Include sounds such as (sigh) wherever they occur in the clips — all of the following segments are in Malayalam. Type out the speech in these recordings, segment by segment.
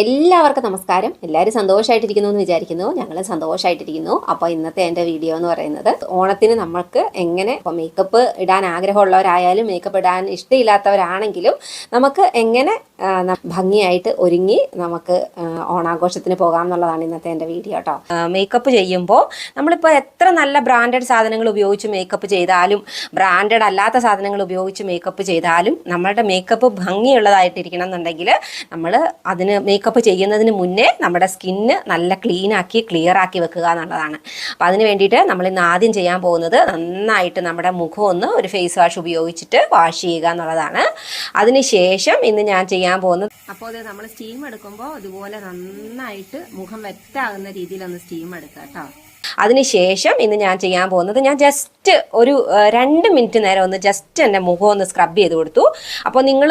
എല്ലാവർക്കും നമസ്കാരം. എല്ലാവരും സന്തോഷമായിട്ടിരിക്കുന്നു എന്ന് വിചാരിക്കുന്നു. ഞങ്ങൾ സന്തോഷമായിട്ടിരിക്കുന്നു അപ്പോൾ ഇന്നത്തെ എന്റെ വീഡിയോ എന്ന് പറയുന്നത് ഓണത്തിന് നമ്മൾക്ക് എങ്ങനെ ഇപ്പോൾ മേക്കപ്പ് ഇടാൻ ആഗ്രഹമുള്ളവരായാലും മേക്കപ്പ് ഇടാൻ ഇഷ്ടമില്ലാത്തവരാണെങ്കിലും നമുക്ക് എങ്ങനെ ഭംഗിയായിട്ട് ഒരുങ്ങി നമുക്ക് ഓണാഘോഷത്തിന് പോകാം എന്നുള്ളതാണ് ഇന്നത്തെ എന്റെ വീഡിയോ കേട്ടോ മേക്കപ്പ് ചെയ്യുമ്പോൾ നമ്മളിപ്പോൾ എത്ര നല്ല ബ്രാൻഡഡ് സാധനങ്ങൾ ഉപയോഗിച്ച് മേക്കപ്പ് ചെയ്താലും ബ്രാൻഡഡ് അല്ലാത്ത സാധനങ്ങൾ ഉപയോഗിച്ച് മേക്കപ്പ് ചെയ്താലും നമ്മളുടെ മേക്കപ്പ് ഭംഗിയുള്ളതായിട്ടിരിക്കണം എന്നുണ്ടെങ്കിൽ നമ്മൾ അതിന് മേക്കപ്പ് ചെയ്യുന്നതിന് മുന്നേ നമ്മുടെ സ്കിന്ന് നല്ല ക്ലീനാക്കി ക്ലിയർ ആക്കി വെക്കുക എന്നുള്ളതാണ്. അപ്പോൾ അതിന് വേണ്ടിയിട്ട് നമ്മൾ ഇന്ന് ആദ്യം ചെയ്യാൻ പോകുന്നത് നന്നായിട്ട് നമ്മുടെ മുഖം ഒന്ന് ഒരു ഫേസ് വാഷ് ഉപയോഗിച്ചിട്ട് വാഷ് ചെയ്യുക എന്നുള്ളതാണ്. അതിനുശേഷം ഇന്ന് ഞാൻ ചെയ്യാൻ പോകുന്നത്. അപ്പോൾ അത് നമ്മൾ സ്റ്റീം എടുക്കുമ്പോൾ ഇതുപോലെ നന്നായിട്ട് മുഖം വെറ്റാകുന്ന രീതിയിൽ ഒന്ന് സ്റ്റീം എടുക്കാം കേട്ടോ അതിനുശേഷം ഇന്ന് ഞാൻ ചെയ്യാൻ പോകുന്നത് ഞാൻ ജസ്റ്റ് ഒരു രണ്ട് മിനിറ്റ് നേരം ഒന്ന് ജസ്റ്റ് എന്റെ മുഖം ഒന്ന് സ്ക്രബ് ചെയ്ത് കൊടുത്തു. അപ്പോൾ നിങ്ങൾ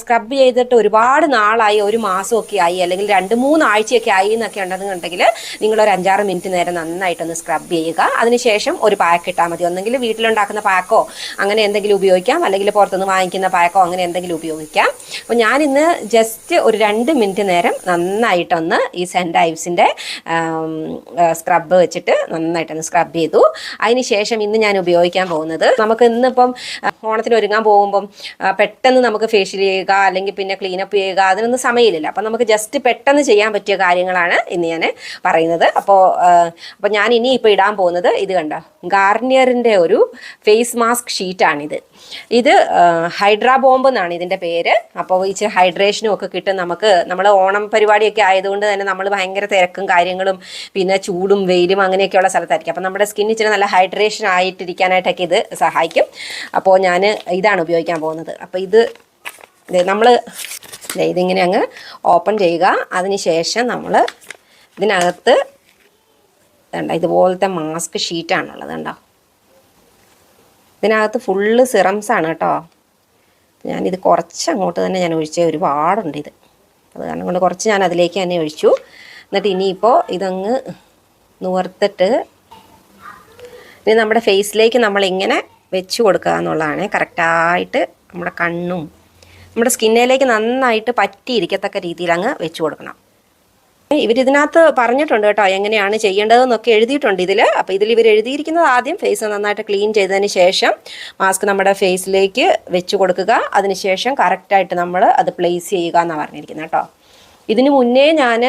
സ്ക്രബ് ചെയ്തിട്ട് ഒരുപാട് നാളായി ഒരു മാസമൊക്കെ ആയി അല്ലെങ്കിൽ രണ്ട് മൂന്ന് ആഴ്ചയൊക്കെ ആയി എന്നൊക്കെ ഉണ്ടെന്നുണ്ടെങ്കിൽ നിങ്ങൾ ഒരു അഞ്ചാറ് മിനിറ്റ് നേരം നന്നായിട്ടൊന്ന് സ്ക്രബ് ചെയ്യുക. അതിനുശേഷം ഒരു പാക്ക് ഇട്ടാൽ മതി. ഒന്നെങ്കിൽ വീട്ടിലുണ്ടാക്കുന്ന പാക്കോ അങ്ങനെ എന്തെങ്കിലും ഉപയോഗിക്കാം. അല്ലെങ്കിൽ പുറത്തുനിന്ന് വാങ്ങിക്കുന്ന പാക്കോ അങ്ങനെ എന്തെങ്കിലും ഉപയോഗിക്കാം. അപ്പോൾ ഞാനിന്ന് ജസ്റ്റ് ഒരു രണ്ട് മിനിറ്റ് നേരം നന്നായിട്ടൊന്ന് ഈ സെന്റ് ഐവ്സിന്റെ സ്ക്രബ് വെച്ചിട്ട് നന്നായിട്ടൊന്ന് സ്ക്രബ് ചെയ്തു. അതിന് ശേഷം ഇന്ന് ഞാൻ ഉപയോഗിക്കാൻ പോകുന്നത് നമുക്ക് ഇന്നിപ്പം ഓണത്തിന് ഒരുങ്ങാൻ പോകുമ്പം പെട്ടെന്ന് നമുക്ക് ഫേഷ്യൽ ചെയ്യുക അല്ലെങ്കിൽ പിന്നെ ക്ലീനപ്പ് ചെയ്യുക അതിനൊന്നും സമയമില്ല അപ്പം നമുക്ക് ജസ്റ്റ് പെട്ടെന്ന് ചെയ്യാൻ പറ്റിയ കാര്യങ്ങളാണ് ഇന്ന് ഞാൻ പറയുന്നത്. അപ്പോൾ അപ്പോൾ ഞാൻ ഇനി ഇപ്പോൾ ഇടാൻ പോകുന്നത് ഇത് കണ്ട? ഗാർണിയറിന്റെ ഒരു ഫേസ് മാസ്ക് ഷീറ്റാണിത് ഇത് ഹൈഡ്രാ ബോംബ് എന്നാണ് ഇതിന്റെ പേര്. അപ്പോൾ ഇച്ചിരി ഹൈഡ്രേഷനും ഒക്കെ കിട്ടും നമുക്ക്. നമ്മൾ ഓണം പരിപാടിയൊക്കെ ആയതുകൊണ്ട് തന്നെ നമ്മൾ ഭയങ്കര തിരക്കും കാര്യങ്ങളും പിന്നെ ചൂടും വെയിലും അങ്ങനെയൊക്കെയുള്ള സ്ഥലത്തായിരിക്കും. അപ്പോൾ നമ്മുടെ സ്കിൻ ഇച്ചിരി നല്ല ഹൈഡ്രേഷൻ ആയിട്ടിരിക്കാനായിട്ടൊക്കെ ഇത് സഹായിക്കും. അപ്പോൾ ഞാൻ ഇതാണ് ഉപയോഗിക്കാൻ പോകുന്നത്. അപ്പോൾ ഇത് നമ്മൾ ഇതിങ്ങനെ അങ്ങ് ഓപ്പൺ ചെയ്യുക. അതിന് ശേഷം നമ്മൾ ഇതിനകത്ത് വേണ്ട ഇതുപോലത്തെ മാസ്ക് ഷീറ്റാണുള്ളത് കണ്ടോ? ഇതിനകത്ത് ഫുള്ള് സിറംസ് ആണ് കേട്ടോ. ഞാനിത് കുറച്ച് അങ്ങോട്ട് തന്നെ ഞാൻ ഒഴിച്ച ഒരുപാടുണ്ട് ഇത്. അത് കാരണം കൊണ്ട് കുറച്ച് ഞാൻ അതിലേക്ക് തന്നെ ഒഴിച്ചു. എന്നിട്ട് ഇനിയിപ്പോൾ ഇതങ്ങ് nuവർത്തിട്ട് ഇനി നമ്മുടെ ഫേസിലേക്ക് നമ്മളിങ്ങനെ വെച്ച് കൊടുക്കുക എന്നുള്ളതാണ്. കറക്റ്റായിട്ട് നമ്മുടെ കണ്ണും നമ്മുടെ സ്കിന്നിലേക്ക് നന്നായിട്ട് പറ്റിയിരിക്കത്തക്ക രീതിയിൽ അങ്ങ് വെച്ച് കൊടുക്കണം. ഇവരിതിനകത്ത് പറഞ്ഞിട്ടുണ്ട് കേട്ടോ എങ്ങനെയാണ് ചെയ്യേണ്ടതെന്നൊക്കെ എഴുതിയിട്ടുണ്ട് ഇതിൽ അപ്പോൾ ഇതിൽ ഇവർ എഴുതിയിരിക്കുന്നത് ആദ്യം ഫേസ് നന്നായിട്ട് ക്ലീൻ ചെയ്തതിന് ശേഷം മാസ്ക് നമ്മുടെ ഫേസിലേക്ക് വെച്ച് കൊടുക്കുക. അതിനുശേഷം കറക്റ്റായിട്ട് നമ്മൾ അത് പ്ലേസ് ചെയ്യുക എന്നാണ് പറഞ്ഞിരിക്കുന്നത് കേട്ടോ. ഇതിന് മുന്നേ ഞാൻ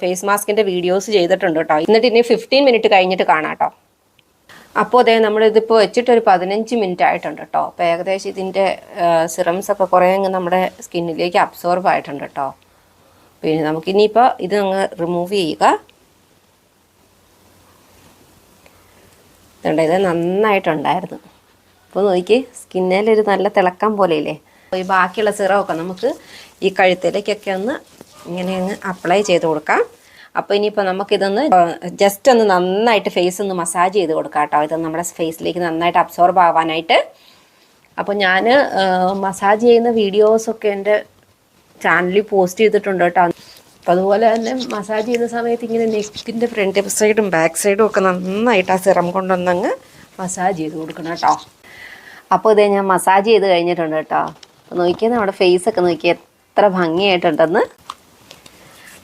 ഫേസ് മാസ്കിന്റെ വീഡിയോസ് ചെയ്തിട്ടുണ്ട് കേട്ടോ എന്നിട്ട് ഇനി ഫിഫ്റ്റീൻ മിനിറ്റ് കഴിഞ്ഞിട്ട് കാണാം കേട്ടോ അപ്പോൾ അതെ നമ്മളിതിപ്പോൾ വെച്ചിട്ട് ഒരു പതിനഞ്ച് മിനിറ്റ് ആയിട്ടുണ്ട് കേട്ടോ അപ്പോൾ ഏകദേശം ഇതിന്റെ സിറംസ് ഒക്കെ കുറേ അങ്ങ് നമ്മുടെ സ്കിന്നിലേക്ക് അബ്സോർബ് ആയിട്ടുണ്ട് കേട്ടോ പിന്നെ നമുക്കിനിയിപ്പോൾ ഇത് അങ്ങ് റിമൂവ് ചെയ്യുക. ഇത് നന്നായിട്ടുണ്ടായിരുന്നു. അപ്പോൾ നോക്കി സ്കിന്നിലൊരു നല്ല തിളക്കം പോലെയില്ലേ? അപ്പോൾ ഈ ബാക്കിയുള്ള സിറമൊക്കെ നമുക്ക് ഈ കഴുത്തിലേക്കൊക്കെ ഒന്ന് ഇങ്ങനെ അങ്ങ് അപ്ലൈ ചെയ്ത് കൊടുക്കാം. അപ്പോൾ ഇനിയിപ്പോൾ നമുക്കിതൊന്ന് ജസ്റ്റ് ഒന്ന് നന്നായിട്ട് ഫേസ് ഒന്ന് മസാജ് ചെയ്ത് കൊടുക്കാം കേട്ടോ. ഇത് നമ്മുടെ ഫേസിലേക്ക് നന്നായിട്ട് അബ്സോർബ് ആവാനായിട്ട്. അപ്പോൾ ഞാൻ മസാജ് ചെയ്യുന്ന വീഡിയോസൊക്കെ എന്റെ ചാനലിൽ പോസ്റ്റ് ചെയ്തിട്ടുണ്ട് കേട്ടോ. അപ്പോൾ അതുപോലെ തന്നെ മസാജ് ചെയ്യുന്ന സമയത്ത് ഇങ്ങനെ നെക്കിന്റെ ഫ്രണ്ട് സൈഡും ബാക്ക് സൈഡും ഒക്കെ നന്നായിട്ട് ആ സിറം കൊണ്ടൊന്നങ്ങ് മസാജ് ചെയ്ത് കൊടുക്കണം കേട്ടോ. അപ്പോൾ ഇതേ ഞാൻ മസാജ് ചെയ്ത് കഴിഞ്ഞിട്ടുണ്ട് കേട്ടോ. അപ്പോൾ നോക്കിയാൽ നമ്മുടെ ഫേസൊക്കെ നോക്കിയാൽ എത്ര ഭംഗിയായിട്ടുണ്ടെന്ന്.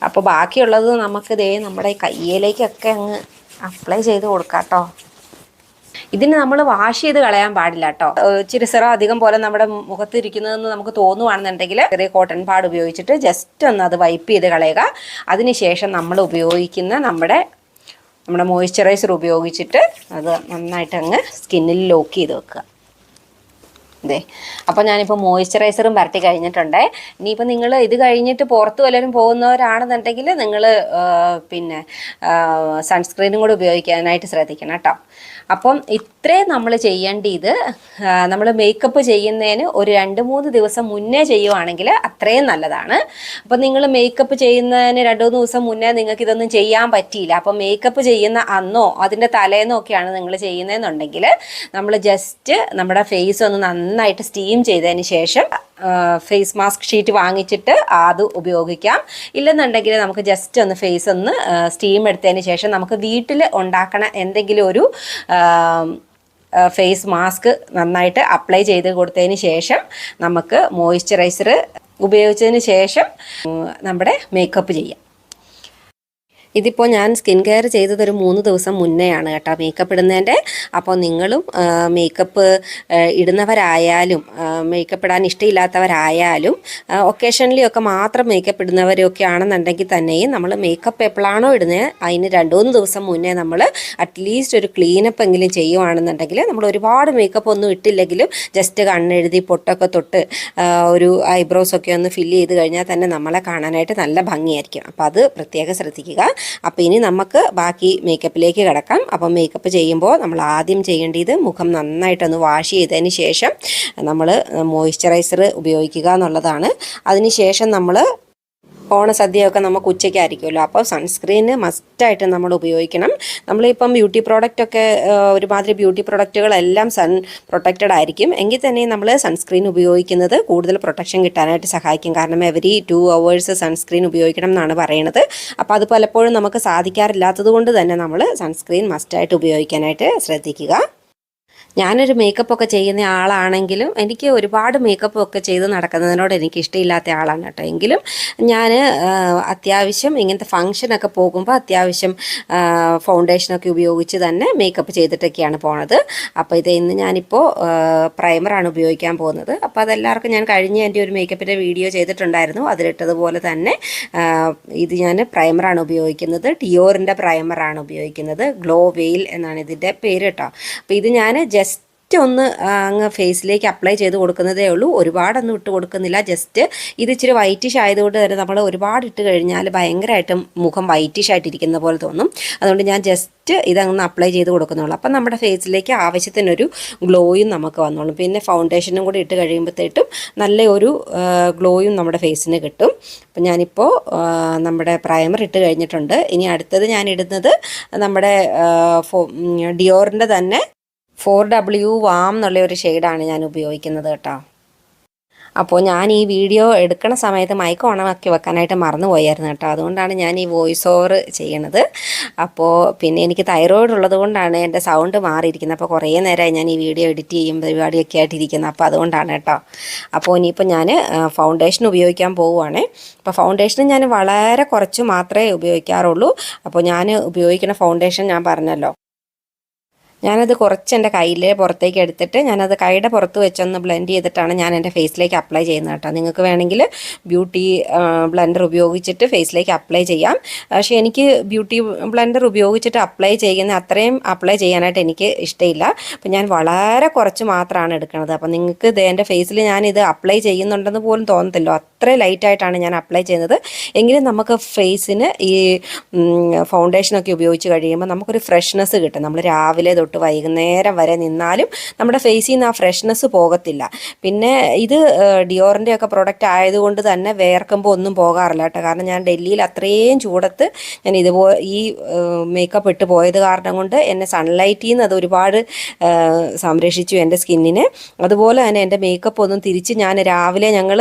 അപ്പോൾ ബാക്കിയുള്ളത് നമുക്ക് ദേ നമ്മുടെ കയ്യിലേക്കൊക്കെ അങ്ങ് അപ്ലൈ ചെയ്ത് കൊടുക്കാം കേട്ടോ ഇതിന് നമ്മൾ വാഷ് ചെയ്ത് കളയാൻ പാടില്ല കേട്ടോ ഇച്ചിരി സിറ അധികം പോലെ നമ്മുടെ മുഖത്ത് ഇരിക്കുന്നതെന്ന് നമുക്ക് തോന്നുവാണെന്നുണ്ടെങ്കിൽ ചെറിയ കോട്ടൺ പാഡ് ഉപയോഗിച്ചിട്ട് ജസ്റ്റ് ഒന്ന് അത് വൈപ്പ് ചെയ്ത് കളയുക. അതിനുശേഷം നമ്മൾ ഉപയോഗിക്കുന്ന നമ്മുടെ നമ്മുടെ മോയ്സ്ചറൈസർ ഉപയോഗിച്ചിട്ട് അത് നന്നായിട്ട് അങ്ങ് സ്കിന്നിൽ ലോക്ക് ചെയ്ത് വെക്കുക. അതെ അപ്പോൾ ഞാനിപ്പോൾ മോയ്സ്ചറൈസറും പരട്ടി കഴിഞ്ഞിട്ടുണ്ട്. ഇനിയിപ്പോൾ നിങ്ങൾ ഇത് കഴിഞ്ഞിട്ട് പുറത്ത് വല്ലവരും പോകുന്നവരാണെന്നുണ്ടെങ്കിൽ നിങ്ങൾ പിന്നെ സൺസ്ക്രീനും കൂടെ ഉപയോഗിക്കാനായിട്ട് ശ്രദ്ധിക്കണം കേട്ടോ. അപ്പം ഇത്രയും നമ്മൾ ചെയ്യേണ്ടത്. നമ്മൾ മേക്കപ്പ് ചെയ്യുന്നതിന് ഒരു രണ്ട് മൂന്ന് ദിവസം മുന്നേ ചെയ്യുവാണെങ്കിൽ അത്രയും നല്ലതാണ്. അപ്പം നിങ്ങൾ മേക്കപ്പ് ചെയ്യുന്നതിന് രണ്ട് മൂന്ന് ദിവസം മുന്നേ നിങ്ങൾക്ക് ഇതൊന്നും ചെയ്യാൻ പറ്റിയില്ല. അപ്പം മേക്കപ്പ് ചെയ്യുന്ന അന്നോ അതിന്റെ തലേന്നോ ഒക്കെയാണ് നിങ്ങൾ ചെയ്യുന്നതെന്നുണ്ടെങ്കിൽ നമ്മൾ ജസ്റ്റ് നമ്മുടെ ഫേസ് ഒന്ന് നന്നായിട്ട് സ്റ്റീം ചെയ്തതിന് ശേഷം ഫേസ് മാസ്ക് ഷീറ്റ് വാങ്ങിച്ചിട്ട് അത് ഉപയോഗിക്കാം. ഇല്ലെന്നുണ്ടെങ്കിൽ നമുക്ക് ജസ്റ്റ് ഒന്ന് ഫേസ് ഒന്ന് സ്റ്റീം എടുത്തതിന് ശേഷം നമുക്ക് വീട്ടിൽ ഉണ്ടാക്കണ എന്തെങ്കിലും ഒരു ഫേസ് മാസ്ക് നന്നായിട്ട് അപ്ലൈ ചെയ്ത് കൊടുത്തതിന് ശേഷം നമുക്ക് മോയ്സ്ചറൈസർ ഉപയോഗിച്ചതിന് ശേഷം നമ്മുടെ മേക്കപ്പ് ചെയ്യാം. ഇതിപ്പോൾ ഞാൻ സ്കിൻ കെയർ ചെയ്തത് ഒരു മൂന്ന് ദിവസം മുന്നെയാണ് കേട്ടോ മേക്കപ്പ് ഇടുന്നതിന്റെ അപ്പോൾ നിങ്ങളും മേക്കപ്പ് ഇടുന്നവരായാലും മേക്കപ്പ് ഇടാൻ ഇഷ്ടമില്ലാത്തവരായാലും ഒക്കെ മാത്രം മേക്കപ്പ് ഇടുന്നവരൊക്കെ ആണെന്നുണ്ടെങ്കിൽ തന്നെയും നമ്മൾ മേക്കപ്പ് എപ്പോഴാണോ ഇടുന്നത് അതിന് രണ്ട് മൂന്ന് ദിവസം മുന്നേ നമ്മൾ അറ്റ്ലീസ്റ്റ് ഒരു ക്ലീനപ്പ് എങ്കിലും ചെയ്യുവാണെന്നുണ്ടെങ്കിൽ നമ്മൾ ഒരുപാട് മേക്കപ്പ് ഒന്നും ഇട്ടില്ലെങ്കിലും ജസ്റ്റ് കണ്ണെഴുതി പൊട്ടൊക്കെ തൊട്ട് ഒരു ഐബ്രോസ് ഒക്കെ ഒന്ന് ഫില്ല് ചെയ്ത് കഴിഞ്ഞാൽ തന്നെ നമ്മളെ കാണാനായിട്ട് നല്ല ഭംഗിയായിരിക്കും. അപ്പോൾ അത് പ്രത്യേകം ശ്രദ്ധിക്കുക. അപ്പോൾ ഇനി നമുക്ക് ബാക്കി മേക്കപ്പിലേക്ക് കിടക്കാം. അപ്പം മേക്കപ്പ് ചെയ്യുമ്പോൾ നമ്മൾ ആദ്യം ചെയ്യേണ്ടത് മുഖം നന്നായിട്ടൊന്ന് വാഷ് ചെയ്തതിന് ശേഷം നമ്മൾ മോയ്സ്ചറൈസർ ഉപയോഗിക്കുക എന്നുള്ളതാണ്. അതിന് ശേഷം നമ്മൾ ഓണസദ്യയൊക്കെ നമുക്ക് ഉച്ചയ്ക്കായിരിക്കുമല്ലോ അപ്പോൾ സൺസ്ക്രീന് മസ്റ്റായിട്ട് നമ്മൾ ഉപയോഗിക്കണം. നമ്മളിപ്പം ബ്യൂട്ടി പ്രോഡക്റ്റൊക്കെ ഒരുമാതിരി ബ്യൂട്ടി പ്രോഡക്റ്റുകളെല്ലാം സൺ പ്രൊട്ടക്റ്റഡ് ആയിരിക്കും. എങ്കിൽ തന്നെ നമ്മൾ സൺസ്ക്രീൻ ഉപയോഗിക്കുന്നത് കൂടുതൽ പ്രൊട്ടക്ഷൻ കിട്ടാനായിട്ട് സഹായിക്കും. കാരണം എവരി ടു അവേഴ്സ് സൺസ്ക്രീൻ ഉപയോഗിക്കണം എന്നാണ് പറയുന്നത് അപ്പോൾ അത് പലപ്പോഴും നമുക്ക് സാധിക്കാറില്ലാത്തത് കൊണ്ട് തന്നെ നമ്മൾ സൺസ്ക്രീൻ മസ്റ്റായിട്ട് ഉപയോഗിക്കാനായിട്ട് ശ്രദ്ധിക്കുക. ഞാനൊരു മേക്കപ്പ് ഒക്കെ ചെയ്യുന്ന ആളാണെങ്കിലും എനിക്ക് ഒരുപാട് മേക്കപ്പ് ഒക്കെ ചെയ്ത് നടക്കുന്നതിനോട് എനിക്ക് ഇഷ്ടമില്ലാത്ത ആളാണ് കേട്ടോ. എങ്കിലും ഞാൻ അത്യാവശ്യം ഇങ്ങനത്തെ ഫങ്ഷനൊക്കെ പോകുമ്പോൾ അത്യാവശ്യം ഫൗണ്ടേഷനൊക്കെ ഉപയോഗിച്ച് തന്നെ മേക്കപ്പ് ചെയ്തിട്ടൊക്കെയാണ് പോണത്. അപ്പോൾ ഇത് ഇന്ന് ഞാനിപ്പോൾ പ്രൈമറാണ് ഉപയോഗിക്കാൻ പോകുന്നത്. അപ്പോൾ അതെല്ലാവർക്കും ഞാൻ കഴിഞ്ഞ എന്റെ ഒരു മേക്കപ്പിന്റെ വീഡിയോ ചെയ്തിട്ടുണ്ടായിരുന്നു. അതിലിട്ടതുപോലെ തന്നെ ഇത് ഞാൻ പ്രൈമറാണ് ഉപയോഗിക്കുന്നത്. ടിയോറിന്റെ പ്രൈമറാണ് ഉപയോഗിക്കുന്നത്. ഗ്ലോ വെയിൽ എന്നാണ് ഇതിന്റെ പേര് കേട്ടോ. അപ്പോൾ ഇത് ഞാൻ ജസ്റ്റ് ഒന്ന് ആ, അങ്ങ് ഫേസിലേക്ക് അപ്ലൈ ചെയ്ത് കൊടുക്കുന്നതേ ഉള്ളൂ. ഒരുപാടൊന്നും ഇട്ട് കൊടുക്കുന്നില്ല. ജസ്റ്റ് ഇത് ഇച്ചിരി വൈറ്റിഷ് ആയതുകൊണ്ട് തന്നെ നമ്മൾ ഒരുപാട് ഇട്ട് കഴിഞ്ഞാൽ ഭയങ്കരമായിട്ടും മുഖം വൈറ്റിഷ് ആയിട്ടിരിക്കുന്ന പോലെ തോന്നും. അതുകൊണ്ട് ഞാൻ ജസ്റ്റ് ഇതങ്ങ് അപ്ലൈ ചെയ്ത് കൊടുക്കുന്നുള്ളൂ അപ്പം നമ്മുടെ ഫേസിലേക്ക് ആവശ്യത്തിനൊരു ഗ്ലോയും നമുക്ക് വന്നോളും. പിന്നെ ഫൗണ്ടേഷനും കൂടി ഇട്ട് കഴിയുമ്പോഴത്തേട്ടും നല്ല ഒരു ഗ്ലോയും നമ്മുടെ ഫേസിന് കിട്ടും. അപ്പം ഞാനിപ്പോൾ നമ്മുടെ പ്രൈമർ ഇട്ട് കഴിഞ്ഞിട്ടുണ്ട്. ഇനി അടുത്തത് ഞാൻ ഇടുന്നത് നമ്മുടെ ഡിയോറിന്റെ തന്നെ ഫോർ ഡബ്ല്യു വാം എന്നുള്ള ഒരു ഷെയ്ഡാണ് ഞാൻ ഉപയോഗിക്കുന്നത് കേട്ടോ. അപ്പോൾ ഞാൻ ഈ വീഡിയോ എടുക്കണ സമയത്ത് മൈക്ക് ഓണമാക്കി വെക്കാനായിട്ട് മറന്നു പോയായിരുന്നു കേട്ടോ. അതുകൊണ്ടാണ് ഞാൻ ഈ വോയിസ് ഓവർ ചെയ്യണത്. അപ്പോൾ പിന്നെ എനിക്ക് തൈറോയിഡ് ഉള്ളത് കൊണ്ടാണ് എന്റെ സൗണ്ട് മാറിയിരിക്കുന്നത്. അപ്പോൾ കുറേ നേരമായി ഞാൻ ഈ വീഡിയോ എഡിറ്റ് ചെയ്യും പരിപാടിയൊക്കെ ആയിട്ടിരിക്കുന്നത് അപ്പോൾ അതുകൊണ്ടാണ് കേട്ടോ. അപ്പോൾ ഇനിയിപ്പോൾ ഞാൻ ഫൗണ്ടേഷൻ ഉപയോഗിക്കാൻ പോവുകയാണ് അപ്പോൾ ഫൗണ്ടേഷൻ ഞാൻ വളരെ കുറച്ച് മാത്രമേ ഉപയോഗിക്കാറുള്ളൂ. അപ്പോൾ ഞാൻ ഉപയോഗിക്കുന്ന ഫൗണ്ടേഷൻ ഞാൻ പറഞ്ഞല്ലോ. ഞാനത് കുറച്ച് എന്റെ കയ്യിലെ പുറത്തേക്ക് എടുത്തിട്ട് ഞാനത് കൈയുടെ പുറത്ത് വെച്ചൊന്ന് ബ്ലെൻഡ് ചെയ്തിട്ടാണ് ഞാൻ എന്റെ ഫേസിലേക്ക് അപ്ലൈ ചെയ്യുന്നത് കേട്ടോ. നിങ്ങൾക്ക് വേണമെങ്കിൽ ബ്യൂട്ടി ബ്ലെൻഡർ ഉപയോഗിച്ചിട്ട് ഫേസിലേക്ക് അപ്ലൈ ചെയ്യാം. പക്ഷേ എനിക്ക് ബ്യൂട്ടി ബ്ലെൻഡർ ഉപയോഗിച്ചിട്ട് അപ്ലൈ ചെയ്യുന്ന അത്രയും അപ്ലൈ ചെയ്യാനായിട്ട് എനിക്ക് ഇഷ്ടമില്ല അപ്പം ഞാൻ വളരെ കുറച്ച് മാത്രമാണ് എടുക്കുന്നത്. അപ്പം നിങ്ങൾക്ക് ഇത് എന്റെ ഫേസിൽ ഞാനിത് അപ്ലൈ ചെയ്യുന്നുണ്ടെന്ന് പോലും തോന്നത്തില്ലോ. അത്ര ലൈറ്റായിട്ടാണ് ഞാൻ അപ്ലൈ ചെയ്യുന്നത്. എങ്കിലും നമുക്ക് ഫേസിന് ഈ ഫൗണ്ടേഷനൊക്കെ ഉപയോഗിച്ച് കഴിയുമ്പോൾ നമുക്കൊരു ഫ്രഷ്നെസ് കിട്ടും. നമ്മൾ രാവിലെ തൊട്ട് വൈകുന്നേരം വരെ നിന്നാലും നമ്മുടെ ഫേസിൽ നിന്ന് ആ ഫ്രഷ്നെസ് പോകത്തില്ല. പിന്നെ ഇത് ഡിയോറിന്റെ ഒക്കെ പ്രൊഡക്റ്റ് ആയതുകൊണ്ട് തന്നെ വേർക്കുമ്പോൾ ഒന്നും പോകാറില്ല കേട്ടോ. കാരണം ഞാൻ ഡൽഹിയിൽ അത്രയും ചൂടത്ത് ഞാൻ ഇതുപോലെ ഈ മേക്കപ്പ് ഇട്ട് പോയത് കാരണം കൊണ്ട് എന്നെ സൺലൈറ്റിൽ നിന്ന് അത് ഒരുപാട് സംരക്ഷിച്ചു എന്റെ സ്കിന്നിനെ അതുപോലെ തന്നെ എന്റെ മേക്കപ്പ് ഒന്നും തിരിച്ച് ഞാൻ രാവിലെ ഞങ്ങൾ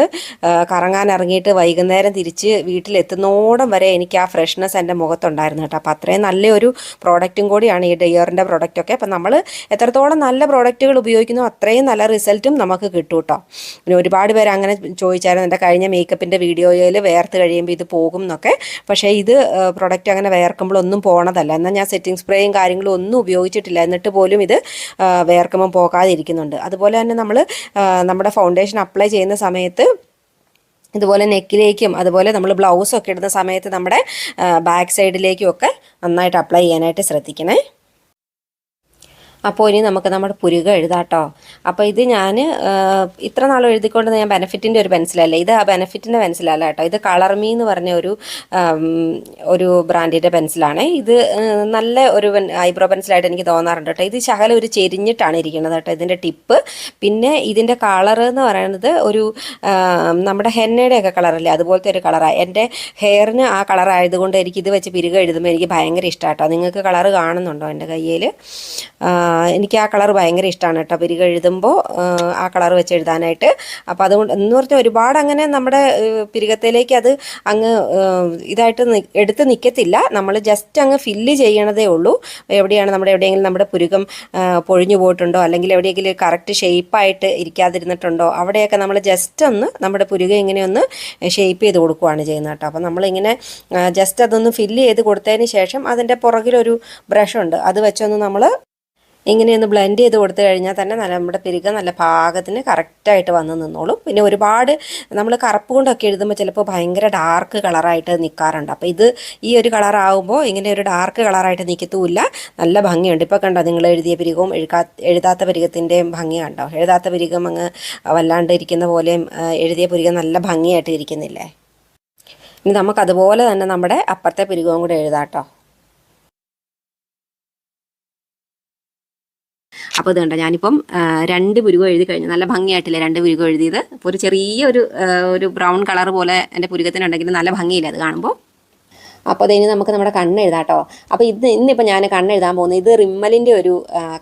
കറങ്ങാൻ ഇറങ്ങിയിട്ട് വൈകുന്നേരം തിരിച്ച് വീട്ടിലെത്തുന്നോടം വരെ എനിക്ക് ആ ഫ്രഷ്നെസ് എന്റെ മുഖത്തുണ്ടായിരുന്നു കേട്ടോ. അപ്പോൾ അത്രയും നല്ലൊരു പ്രോഡക്റ്റും കൂടിയാണ് ഈ ഡെയറിന്റെ പ്രോഡക്റ്റൊക്കെ അപ്പം നമ്മൾ എത്രത്തോളം നല്ല പ്രോഡക്റ്റുകൾ ഉപയോഗിക്കുന്നു അത്രയും നല്ല റിസൾട്ടും നമുക്ക് കിട്ടും കേട്ടോ പിന്നെ ഒരുപാട് പേര് അങ്ങനെ ചോദിച്ചായിരുന്നു എന്റെ കഴിഞ്ഞ മേക്കപ്പിന്റെ വീഡിയോയിൽ വേർത്ത് കഴിയുമ്പോൾ ഇത് പോകും എന്നൊക്കെ. പക്ഷേ ഇത് പ്രോഡക്റ്റ് അങ്ങനെ വേർക്കുമ്പോഴൊന്നും പോണതല്ല. എന്നാൽ ഞാൻ സെറ്റിംഗ് സ്പ്രേയും കാര്യങ്ങളും ഒന്നും ഉപയോഗിച്ചിട്ടില്ല. എന്നിട്ട് പോലും ഇത് വേർക്കുമ്പം പോകാതിരിക്കുന്നുണ്ട്. അതുപോലെ തന്നെ നമ്മൾ നമ്മുടെ ഫൗണ്ടേഷൻ അപ്ലൈ ചെയ്യുന്ന സമയത്ത് ഇതുപോലെ നെക്കിലേക്കും അതുപോലെ നമ്മൾ ബ്ലൗസൊക്കെ ഇടുന്ന സമയത്ത് നമ്മുടെ ബാക്ക് സൈഡിലേക്കും ഒക്കെ നന്നായിട്ട് അപ്ലൈ ചെയ്യാനായിട്ട് ശ്രദ്ധിക്കണേ. അപ്പോൾ ഇനി നമുക്ക് നമ്മുടെ പുരുക എഴുതാട്ടോ. അപ്പോൾ ഇത് ഞാൻ ഇത്ര നാളും എഴുതിക്കൊണ്ട് ഞാൻ ബെനഫിറ്റിന്റെ ഒരു പെൻസിലല്ല? ഇത് ആ ബെനഫിറ്റിന്റെ പെൻസിലല്ല കേട്ടോ. ഇത് കളർമീ എന്ന് പറഞ്ഞ ഒരു ഒരു ബ്രാൻഡിന്റെ പെൻസിലാണ്. ഇത് നല്ല ഒരു ഐബ്രോ പെൻസിലായിട്ട് എനിക്ക് തോന്നാറുണ്ട് കേട്ടോ. ഇത് ശകലം ഒരു ചെരിഞ്ഞിട്ടാണ് ഇരിക്കുന്നത് കേട്ടോ ഇതിന്റെ ടിപ്പ്. പിന്നെ ഇതിന്റെ കളർ എന്ന് പറയുന്നത് ഒരു നമ്മുടെ ഹെന്നയുടെ ഒക്കെ കളറല്ലേ? അതുപോലത്തെ ഒരു കളറാണ് എന്റെ ഹെയറിന് ആ കളറായതുകൊണ്ട് എനിക്ക് ഇത് വെച്ച് പിരുക എഴുതുമ്പോൾ എനിക്ക് ഭയങ്കര ഇഷ്ടമാട്ടോ നിങ്ങൾക്ക് കളർ കാണുന്നുണ്ടോ എന്റെ കയ്യിൽ? എനിക്ക് ആ കളർ ഭയങ്കര ഇഷ്ടമാണ് കേട്ടോ. പിരിക എഴുതുമ്പോൾ ആ കളർ വെച്ച് എഴുതാനായിട്ട്. അപ്പോൾ അതുകൊണ്ട് എന്ന് പറഞ്ഞാൽ ഒരുപാട് അങ്ങനെ നമ്മുടെ പിരികത്തിലേക്ക് അത് അങ്ങ് ഇതായിട്ട് എടുത്ത് നിൽക്കത്തില്ല നമ്മൾ ജസ്റ്റ് അങ്ങ് ഫില്ല് ചെയ്യണതേ ഉള്ളൂ. എവിടെയാണ് നമ്മുടെ എവിടെയെങ്കിലും നമ്മുടെ പുരുകം പൊഴിഞ്ഞു പോയിട്ടുണ്ടോ? അല്ലെങ്കിൽ എവിടെയെങ്കിലും കറക്റ്റ് ഷേപ്പായിട്ട് ഇരിക്കാതിരുന്നിട്ടുണ്ടോ? അവിടെയൊക്കെ നമ്മൾ ജസ്റ്റ് ഒന്ന് നമ്മുടെ പുരുകം ഇങ്ങനെ ഒന്ന് ഷേപ്പ് ചെയ്ത് കൊടുക്കുകയാണ് ചെയ്യുന്നത് കേട്ടോ. അപ്പോൾ നമ്മളിങ്ങനെ ജസ്റ്റ് അതൊന്ന് ഫില്ല് ചെയ്ത് കൊടുത്തതിന് ശേഷം അതിന്റെ പുറകിലൊരു ബ്രഷുണ്ട് അത് വെച്ചൊന്ന് നമ്മൾ ഇങ്ങനെയൊന്ന് ബ്ലെൻഡ് ചെയ്ത് കൊടുത്തു കഴിഞ്ഞാൽ തന്നെ നല്ല നമ്മുടെ പെരുക നല്ല പാകത്തിന് കറക്റ്റായിട്ട് വന്ന് നിന്നോളും. പിന്നെ ഒരുപാട് നമ്മൾ കറുപ്പ് കൊണ്ടൊക്കെ എഴുതുമ്പോൾ ചിലപ്പോൾ ഭയങ്കര ഡാർക്ക് കളറായിട്ട് നിൽക്കാറുണ്ട് അപ്പോൾ ഇത് ഈ ഒരു കളറാകുമ്പോൾ ഇങ്ങനെ ഒരു ഡാർക്ക് കളറായിട്ട് നിൽക്കത്തുമില്ല നല്ല ഭംഗിയുണ്ട്. ഇപ്പോൾ കണ്ടോ നിങ്ങൾ എഴുതിയ പെരുകവും എഴുതാ എഴുതാത്ത പെരുകത്തിന്റെയും ഭംഗി കണ്ടോ? എഴുതാത്ത പെരുകം അങ്ങ് വല്ലാണ്ട് ഇരിക്കുന്ന പോലെയും എഴുതിയ പെരുകം നല്ല ഭംഗിയായിട്ട് ഇരിക്കുന്നില്ലേ? ഇനി നമുക്കതുപോലെ തന്നെ നമ്മുടെ അപ്പുറത്തെ പെരുകവും കൂടെ എഴുതാട്ടോ. അപ്പോൾ ഇത് കണ്ടോ ഞാനിപ്പം രണ്ട് പുരുകം എഴുതി കഴിഞ്ഞു. നല്ല ഭംഗിയായിട്ടില്ലേ രണ്ട് പുരുകം എഴുതിയത്? അപ്പോൾ ഒരു ചെറിയ ഒരു ഒരു ബ്രൗൺ കളർ പോലെ എന്റെ പുരുകത്തിനുണ്ടെങ്കിൽ നല്ല ഭംഗിയില്ല അത് കാണുമ്പോൾ അപ്പോൾ അതിന് നമുക്ക് നമ്മുടെ കണ്ണ് എഴുതാം കേട്ടോ അപ്പോൾ ഇത് ഇന്നിപ്പോൾ ഞാൻ കണ്ണ് എഴുതാൻ പോകുന്നത് ഇത് റിമ്മലിന്റെ ഒരു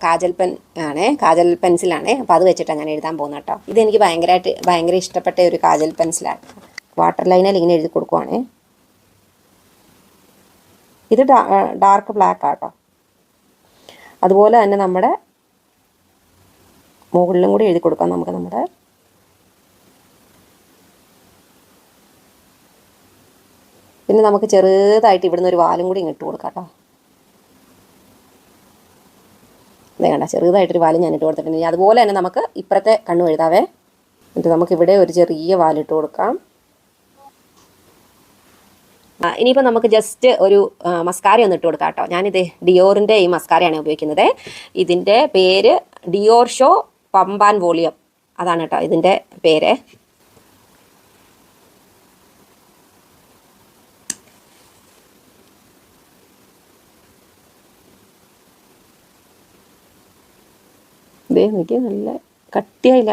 കാജൽ പെൻ ആണ് കാജൽ പെൻസിലാണ്. അപ്പോൾ അത് വെച്ചിട്ടാണ് ഞാൻ എഴുതാൻ പോകുന്നത് കേട്ടോ. ഇത് എനിക്ക് ഭയങ്കരമായിട്ട് ഭയങ്കര ഇഷ്ടപ്പെട്ട ഒരു കാജൽ പെൻസിലാണ്. വാട്ടർ ലൈനിൽ ഇങ്ങനെ എഴുതി കൊടുക്കുവാണേ. ഇത് ഡാർക്ക് ബ്ലാക്ക് ആട്ടോ അതുപോലെ തന്നെ നമ്മുടെ മുകളിലും കൂടി എഴുതി കൊടുക്കാം നമുക്ക് നമ്മുടെ പിന്നെ നമുക്ക് ചെറുതായിട്ട് ഇവിടുന്ന് ഒരു വാലും കൂടി ഇങ്ങോട്ട് കൊടുക്കാം കേട്ടോ. വേണ്ട ചെറുതായിട്ടൊരു വാൽ ഞാൻ ഇട്ട് കൊടുത്തിട്ടുണ്ട്. അതുപോലെ തന്നെ നമുക്ക് ഇപ്പുറത്തെ കണ്ണു എഴുതാവേ എന്നിട്ട് നമുക്ക് ഇവിടെ ഒരു ചെറിയ വാലിട്ട് കൊടുക്കാം. ഇനിയിപ്പോൾ നമുക്ക് ജസ്റ്റ് ഒരു മസ്കാര ഒന്ന് ഇട്ട് കൊടുക്കാം കേട്ടോ. ഞാനിത് ഡിയോറിന്റെ ഈ മസ്കാരയാണ് ഉപയോഗിക്കുന്നത്. ഇതിന്റെ പേര് ഡിയോർ ഷോ പമ്പാൻ വോളിയം. അതാണ് കേട്ടോ ഇതിന്റെ പേര്. നല്ല കട്ടിയായില്ല?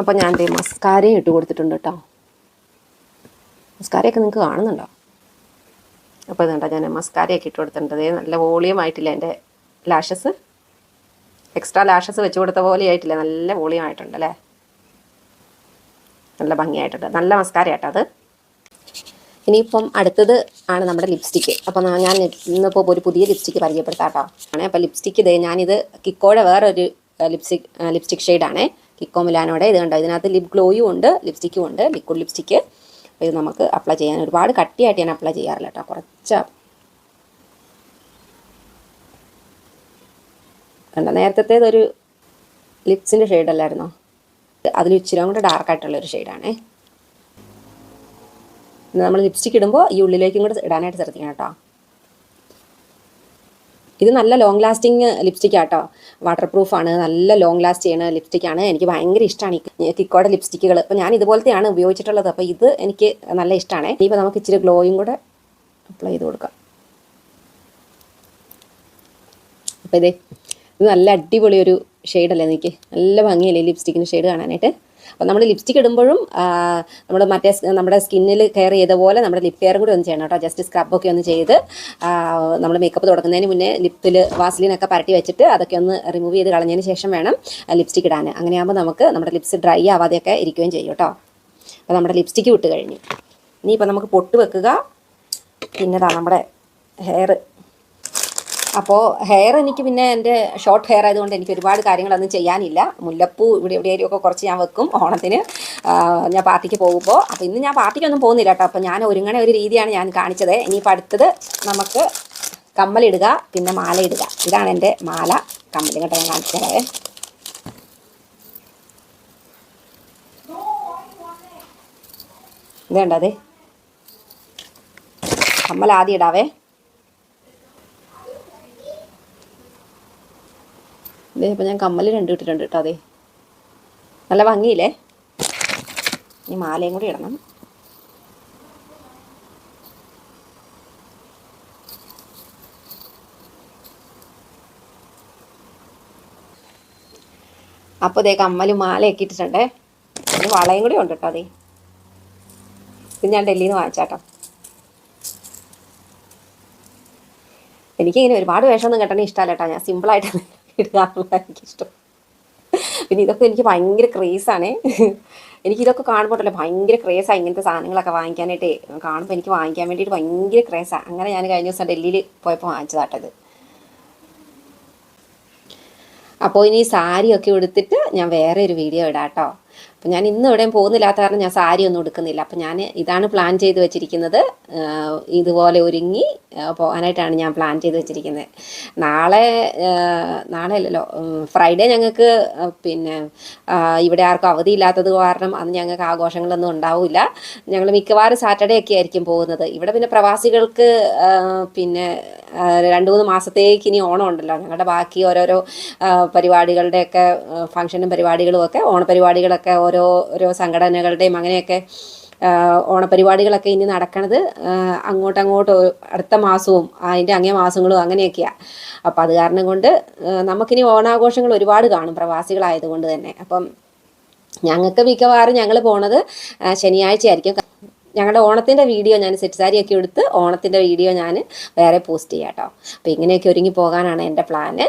അപ്പോൾ ഞാൻ ദേ മസ്കാരയും ഇട്ട് കൊടുത്തിട്ടുണ്ട് കേട്ടോ മസ്കാരയൊക്കെ നിങ്ങൾക്ക് കാണുന്നുണ്ടോ? അപ്പോൾ ഇതുണ്ടോ ഞാൻ മസ്കാരയൊക്കെ ഇട്ട് കൊടുത്തിട്ടുണ്ട്. നല്ല വോളിയം ആയിട്ടില്ല എന്റെ ലാഷസ്? എക്സ്ട്രാ ലാഷസ് വെച്ച് കൊടുത്ത പോലെ ആയിട്ടില്ല നല്ല വോളിയം ആയിട്ടുണ്ട് അല്ലേ? നല്ല ഭംഗിയായിട്ടുണ്ട്. നല്ല മസ്കാര കേട്ടോ അത്. ഇനിയിപ്പം അടുത്തത് ആണ് നമ്മുടെ ലിപ്സ്റ്റിക്ക് അപ്പം ഞാൻ ഇന്നിപ്പോൾ ഒരു പുതിയ ലിപ്സ്റ്റിക്ക് പരിചയപ്പെടുത്താം കേട്ടോ ആണേ അപ്പോൾ ലിപ്സ്റ്റിക്ക് ഇതേ ഞാനിത് കിക്കോയുടെ വേറൊരു ലിപ്സ്റ്റിക് ലിപ്സ്റ്റിക് ഷെയ്ഡാണ്. കിക്കോ മിലാനോടെ ഇത് കണ്ടോ ഇതിനകത്ത് ലിപ് ഗ്ലോയും ഉണ്ട് ലിപ്സ്റ്റിക്കും ഉണ്ട് ലിക്വിഡ് ലിപ്സ്റ്റിക്ക് അപ്പോൾ ഇത് നമുക്ക് അപ്ലൈ ചെയ്യാൻ ഒരുപാട് കട്ടിയായിട്ട് ഞാൻ അപ്ലൈ ചെയ്യാറില്ല കേട്ടോ. കുറച്ച് കണ്ടോ? നേരത്തേതൊരു ലിപ്സിന്റെ ഷെയ്ഡല്ലായിരുന്നോ അതിൽ ഇച്ചിരി കൂടെ ഡാർക്കായിട്ടുള്ളൊരു ഷെയ്ഡാണേ നമ്മൾ ലിപ്സ്റ്റിക് ഇടുമ്പോൾ ഈ ഉള്ളിലേക്കും കൂടെ ഇടാനായിട്ട് ശ്രദ്ധിക്കണം കേട്ടോ. ഇത് നല്ല ലോങ് ലാസ്റ്റിംഗ് ലിപ്സ്റ്റിക് ആട്ടോ. വാട്ടർ പ്രൂഫാണ് നല്ല ലോങ് ലാസ്റ്റ് ചെയ്യുന്ന ലിപ്സ്റ്റിക്കാണ് എനിക്ക് ഭയങ്കര ഇഷ്ടമാണ് ഈ കിക്കോയുടെ ലിപ്സ്റ്റിക്കുകൾ അപ്പോൾ ഞാൻ ഇതുപോലത്തെയാണ് ഉപയോഗിച്ചിട്ടുള്ളത്. അപ്പോൾ ഇത് എനിക്ക് നല്ല ഇഷ്ടമാണ് ഇനിയിപ്പോൾ നമുക്ക് ഇച്ചിരി ഗ്ലോയും കൂടെ അപ്ലൈ ചെയ്ത് കൊടുക്കാം. അപ്പോൾ ഇതേ ഇത് നല്ല അടിപൊളി ഒരു ഷെയ്ഡല്ലേ എനിക്ക് നല്ല ഭംഗിയല്ലേ ലിപ്സ്റ്റിക്കിന്റെ ഷെയ്ഡ് കാണാനായിട്ട്? അപ്പോൾ നമ്മൾ ലിപ്സ്റ്റിക് ഇടുമ്പോഴും നമ്മൾ മറ്റേ നമ്മുടെ സ്കിന്നിൽ കെയർ ചെയ്ത പോലെ നമ്മുടെ ലിപ് കെയറും കൂടി ഒന്ന് ചെയ്യണം കേട്ടോ. ജസ്റ്റ് സ്ക്രബൊക്കെ ഒന്ന് ചെയ്ത് നമ്മൾ മേക്കപ്പ് തുടങ്ങുന്നതിന് മുന്നേ ലിപ്പിൽ വാസ്ലിനൊക്കെ പരട്ടി വെച്ചിട്ട് അതൊക്കെ ഒന്ന് റിമൂവ് ചെയ്ത് കളഞ്ഞതിന് ശേഷം വേണം ലിപ്സ്റ്റിക് ഇടാൻ അങ്ങനെയാകുമ്പോൾ നമുക്ക് നമ്മുടെ ലിപ്സ് ഡ്രൈ ആവാതെയൊക്കെ ഇരിക്കുകയും ചെയ്യും കേട്ടോ. അപ്പോൾ നമ്മുടെ ലിപ്സ്റ്റിക്ക് വിട്ട് കഴിഞ്ഞു. ഇനിയിപ്പോൾ നമുക്ക് പൊട്ട് വെക്കുക. പിന്നെതാ നമ്മുടെ ഹെയർ അപ്പോൾ ഹെയർ എനിക്ക് പിന്നെ എന്റെ ഷോർട്ട് ഹെയർ ആയതുകൊണ്ട് എനിക്ക് ഒരുപാട് കാര്യങ്ങളൊന്നും ചെയ്യാനില്ല. മുല്ലപ്പൂ ഇവിടെ എവിടെയൊക്കെ കുറച്ച് ഞാൻ വെക്കും ഓണത്തിന്. ഞാൻ പാർട്ടിക്ക് പോകുമ്പോൾ അപ്പോൾ ഇന്ന് ഞാൻ പാർട്ടിക്കൊന്നും പോകുന്നില്ല കേട്ടോ. അപ്പോൾ ഞാൻ ഒരുങ്ങണ ഒരു രീതിയാണ് ഞാൻ കാണിച്ചത്. ഇനിയിപ്പോൾ അടുത്തത് നമുക്ക് കമ്മലിടുക പിന്നെ മാല ഇടുക ഇതാണ് എന്റെ മാല. കമ്മൽ കേട്ടോ ഞാൻ കാണിച്ചു തരാവേ ഇത് കണ്ടോ അതെ കമ്മൽ ആദ്യം ഇടാവേ. ദേ ഞാൻ കമ്മൽ രണ്ട് ഇട്ടിട്ടുണ്ട് കേട്ടോ അതെ നല്ല ഭംഗിയില്ലേ? ഇനി മാലയും കൂടി ഇടണം. അപ്പോൾ ഇതേ കമ്മലും മാലയൊക്കെ ഇട്ടിട്ടുണ്ടേ. വളയും കൂടി ഉണ്ട് കേട്ടോ അതേ ഇത് ഞാൻ ഡൽഹിയിൽ നിന്ന് വാങ്ങിച്ചാട്ടോ. എനിക്കിങ്ങനെ ഒരുപാട് വേഷമൊന്നും കെട്ടണേ ഇഷ്ടമല്ല കേട്ടോ ഞാൻ സിമ്പിളായിട്ട് ഇടാറുള്ള എനിക്കിഷ്ടം. പിന്നെ ഇതൊക്കെ എനിക്ക് ഭയങ്കര ക്രേസാണേ എനിക്കിതൊക്കെ കാണുമ്പോഴല്ലേ ഭയങ്കര ക്രേസാണ് ഇങ്ങനത്തെ സാധനങ്ങളൊക്കെ വാങ്ങിക്കാനായിട്ട്. കാണുമ്പോൾ എനിക്ക് വാങ്ങിക്കാൻ വേണ്ടിയിട്ട് ഭയങ്കര ക്രേസാണ് അങ്ങനെ ഞാൻ കഴിഞ്ഞ ദിവസം ഡൽഹിയിൽ പോയപ്പോൾ വാങ്ങിച്ചതാട്ടത് അപ്പോൾ ഇനി സാരിയൊക്കെ ഉടുത്തിട്ട് ഞാൻ വേറെ ഒരു വീഡിയോ ഇടാം കേട്ടോ അപ്പം ഞാൻ ഇന്ന് എവിടെയും പോകുന്നില്ലാത്ത കാരണം ഞാൻ സാരി ഒന്നും എടുക്കുന്നില്ല. അപ്പം ഞാൻ ഇതാണ് പ്ലാൻ ചെയ്ത് വെച്ചിരിക്കുന്നത്. ഇതുപോലെ ഒരുങ്ങി പോകാനായിട്ടാണ് ഞാൻ പ്ലാൻ ചെയ്ത് വെച്ചിരിക്കുന്നത്. നാളെ നാളെ അല്ലല്ലോ ഫ്രൈഡേ ഞങ്ങൾക്ക് പിന്നെ ഇവിടെ ആർക്കും അവധിയില്ലാത്തത് കാരണം അന്ന് ഞങ്ങൾക്ക് ആഘോഷങ്ങളൊന്നും ഉണ്ടാവില്ല. ഞങ്ങൾ മിക്കവാറും സാറ്റർഡേ ഒക്കെ ആയിരിക്കും പോകുന്നത്. ഇവിടെ പിന്നെ പ്രവാസികൾക്ക് പിന്നെ രണ്ട് മൂന്ന് മാസത്തേക്ക് ഇനി ഓണം ഉണ്ടല്ലോ ഞങ്ങളുടെ ബാക്കി ഓരോരോ പരിപാടികളുടെയൊക്കെ ഫംഗ്ഷനും പരിപാടികളും ഒക്കെ ഓണപരിപാടികളൊക്കെ ഓരോ ഓരോ സംഘടനകളുടെയും അങ്ങനെയൊക്കെ ഓണപരിപാടികളൊക്കെ ഇനി നടക്കണത് അങ്ങോട്ട് അങ്ങോട്ടങ്ങോട്ട് അടുത്ത മാസവും അതിന്റെ അങ്ങേ മാസങ്ങളും അങ്ങനെയൊക്കെയാണ് അപ്പോൾ അത് കാരണം കൊണ്ട് നമുക്കിനി ഓണാഘോഷങ്ങൾ ഒരുപാട് കാണും പ്രവാസികളായതുകൊണ്ട് തന്നെ. അപ്പം ഞങ്ങൾക്ക് മിക്കവാറും ഞങ്ങൾ പോണത് ശനിയാഴ്ച ശനിയാഴ്ചയായിരിക്കും. ഞങ്ങളുടെ ഓണത്തിന്റെ വീഡിയോ ഞാൻ സെറ്റ് സാരിയൊക്കെ എടുത്ത് ഓണത്തിന്റെ വീഡിയോ ഞാൻ വേറെ പോസ്റ്റ് ചെയ്യാം കേട്ടോ അപ്പോൾ ഇങ്ങനെയൊക്കെ ഒരുങ്ങി പോകാനാണ് എന്റെ പ്ലാന്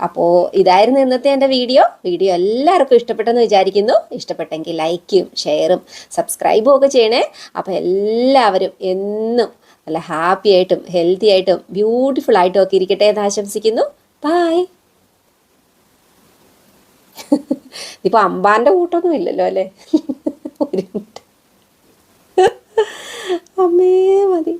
അപ്പോൾ ഇതായിരുന്നു ഇന്നത്തെ എന്റെ വീഡിയോ. വീഡിയോ എല്ലാവർക്കും ഇഷ്ടപ്പെട്ടെന്ന് വിചാരിക്കുന്നു. ഇഷ്ടപ്പെട്ടെങ്കിൽ ലൈക്കും ഷെയറും സബ്സ്ക്രൈബും ഒക്കെ ചെയ്യണേ. അപ്പോൾ എല്ലാവരും എന്നും നല്ല ഹാപ്പി ആയിട്ടും ഹെൽത്തി ആയിട്ടും ബ്യൂട്ടിഫുൾ ആയിട്ടും ഒക്കെ ഇരിക്കട്ടെ എന്ന് ആശംസിക്കുന്നു. ബായ് (laughs) ഇപ്പോൾ അമ്പാന്റെ കൂട്ടൊന്നും ഇല്ലല്ലോ അല്ലേ? (laughs) ഒരു അമ്മേ മതി.